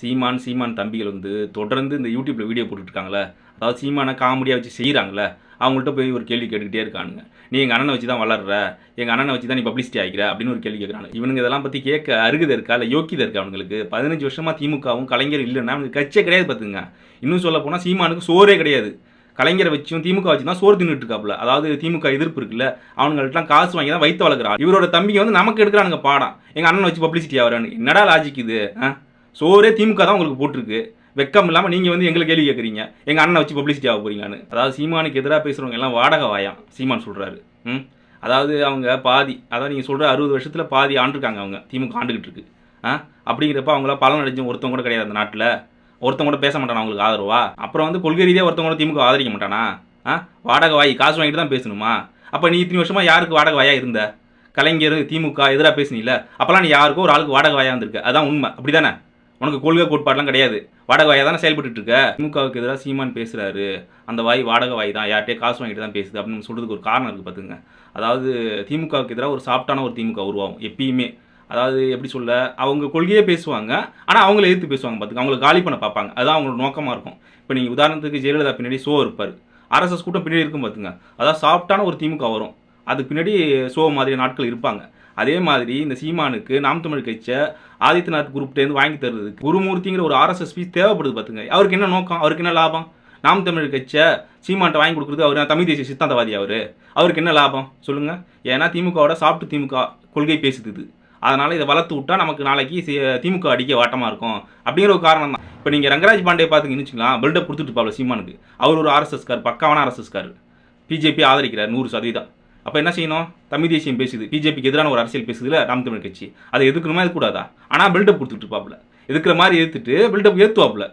சீமான் சீமான் தம்பிகள் வந்து தொடர்ந்து இந்த யூடியூப்பில் வீடியோ போட்டுட்ருக்காங்களே. அதாவது சீமானை காமெடியாக வச்சு செய்கிறாங்களே அவங்கள்ட்ட போய் ஒரு கேள்வி கேட்டுக்கிட்டே இருக்கானுங்க. நீ எங்கள் அண்ணனை வச்சு தான் வளர்ற? எங்கள் அண்ணனை வச்சு தான் நீ பப்ளிசிட்டி ஆகிக்கிற அப்படின்னு ஒரு கேள்வி கேட்குறாங்க இவனுங்க இதெல்லாம் பற்றி கேட்க அருகதை இருக்கா? இல்லை யோக்கியதை இருக்கா அவங்களுக்கு பதினஞ்சு வருஷமாக திமுகவும் கலைஞர் இல்லைன்னா அவனுக்கு கட்சியே கிடையாது பார்த்துங்க இன்னும் சொல்ல போனால் சீமானுக்கு சோறே கிடையாது. கலைஞரை வச்சும் திமுக வச்சு தான் சோறு தின்னுட்டு இருக்காப்புல. அதாவது திமுக எதிர்ப்பு இருக்குல்ல அவனுங்கள்ட்ட காசு வாங்கி தான் வைத்து வளர்க்குறான். இவரோட தம்பிங்க வந்து நமக்கு எடுக்கிறானுங்க பாடம். எங்கள் அண்ணன் வச்சு பப்ளிசிட்டி ஆகிறான்னு. என்னடா லாஜிக் இது? ஆ? சோறே திமுக தான் உங்களுக்கு போட்டிருக்கு. வெக்கம் இல்லாமல் நீங்கள் வந்து எங்களை கேள்வி கேட்குறீங்க. எங்கள் அண்ணனை வச்சு பப்ளிசிட்டி ஆக போகிறீங்கன்னு அதாவது சீமானுக்கு எதிராக பேசுகிறவங்க எல்லாம் வாடகை வாயாம் சீமான் சொல்கிறாரு ம்? அதாவது அவங்க பாதி அதாவது நீங்கள் சொல்கிற அறுபது வருஷத்தில் பாதி ஆண்டுருக்காங்க அவங்க திமுக ஆண்டுகிட்டு இருக்கு. ஆ? அப்படிங்கிறப்ப அவங்கள பலன் அடைஞ்சும் ஒருத்தவங்க கூட கிடையாது அந்த நாட்டில். ஒருத்தவங்க கூட பேச மாட்டானா அவங்களுக்கு ஆதரவா? அப்புறம் வந்து கொள்கை ரீதியாக ஒருத்தவங்க கூட திமுக ஆதரிக்க மாட்டானா? ஆ? வாடகை வாய் காசு வாங்கிட்டு தான் பேசணுமா? அப்போ நீ இத்தனை வருஷமாக யாருக்கு வாடகை வாயாக இருந்த? கலைஞர் திமுக எதிராக பேசுனீல அப்போல்லாம் நீ யாருக்கோ ஒரு ஆளுக்கு வாடகை வாயாக வந்திருக்க அதான் உண்மை. அப்படி தானே உனக்கு கொள்கை கோட்பாடுலாம் கிடையாது. வாடகை வாயாக தானே செயல்பட்டு இருக்க திமுகவுக்கு எதிராக சீமான் பேசுகிறாரு அந்த வாய் வாடகை வாய் தான். யார்கிட்டயே காசு வாங்கிட்டு தான் பேசுது அப்படின்னு சொல்கிறதுக்கு ஒரு காரணம் இருக்குது பார்த்துங்க அதாவது திமுகவுக்கு எதிராக ஒரு சாஃப்டான ஒரு திமுக உருவாகும் எப்பயுமே. அதாவது எப்படி சொல்ல? அவங்க கொள்கையே பேசுவாங்க. ஆனால் அவங்கள எதிர்த்து பேசுவாங்க பார்த்துங்க அவங்களை காலி பண்ண பார்ப்பாங்க. அதுதான் அவங்களோட நோக்கமாக இருக்கும். இப்போ நீங்கள் உதாரணத்துக்கு ஜெயலலிதா பின்னாடி சோ இருப்பார் ஆர்எஸ்எஸ் கூட்டம் பின்னாடி இருக்கும் பார்த்துங்க அதாவது சாஃப்டான ஒரு திமுக வரும். அதுக்கு பின்னாடி சோ மாதிரி நாட்கள் இருப்பாங்க. அதே மாதிரி இந்த சீமானுக்கு நாம் தமிழ் கட்சியை ஆதித்யநாத் குரூப்டேருந்து வாங்கி தருதுக்கு குருமூர்த்திங்கிற ஒரு ஆர்எஸ்எஸ் பீஸ் தேவைப்படுது பார்த்துங்க அவருக்கு என்ன நோக்கம்? அவருக்கு என்ன லாபம்? நாம் தமிழ் கட்சியை சீமான்ட்ட வாங்கி கொடுக்குறது அவர் தமிழ் தேசிய சித்தாந்தவாதி அவர். அவருக்கு என்ன லாபம்? சொல்லுங்கள் ஏன்னா திமுகவோட சாப்பிட்டு திமுக கொள்கை பேசுது. இது இதை வளர்த்து விட்டா நமக்கு நாளைக்கு திமுக அடிக்க வாட்டமாக இருக்கும். அப்படிங்கிற ஒரு காரணம் தான். இப்போ நீங்கள் ரங்கராஜ் பாண்டே பார்த்தீங்கன்னு வச்சுக்கலாம் பில்டப் கொடுத்துட்டு இருப்பாப்ல சீமானுக்கு. அவர் ஒரு ஆர்எஸ்எஸ்கார் பக்காவான ஆர்எஸ்எஸ்கார் பிஜேபி ஆதரிக்கிறார் நூறு சதவீதம். அப்போ என்ன செய்யணும்? தமிழ் தேசியம் பேசுது. பிஜேபிக்கு எதிரான ஒரு அரசியல் பேசுதுல நாம் தமிழ் கட்சி. அதை எதுக்கணுமா இது கூடாதா ஆனால் பில்டப் கொடுத்துட்டு இருப்பாப்புல. எதுக்குற மாதிரி எதிர்த்துட்டு பில்டப் ஏற்றுவாப்ல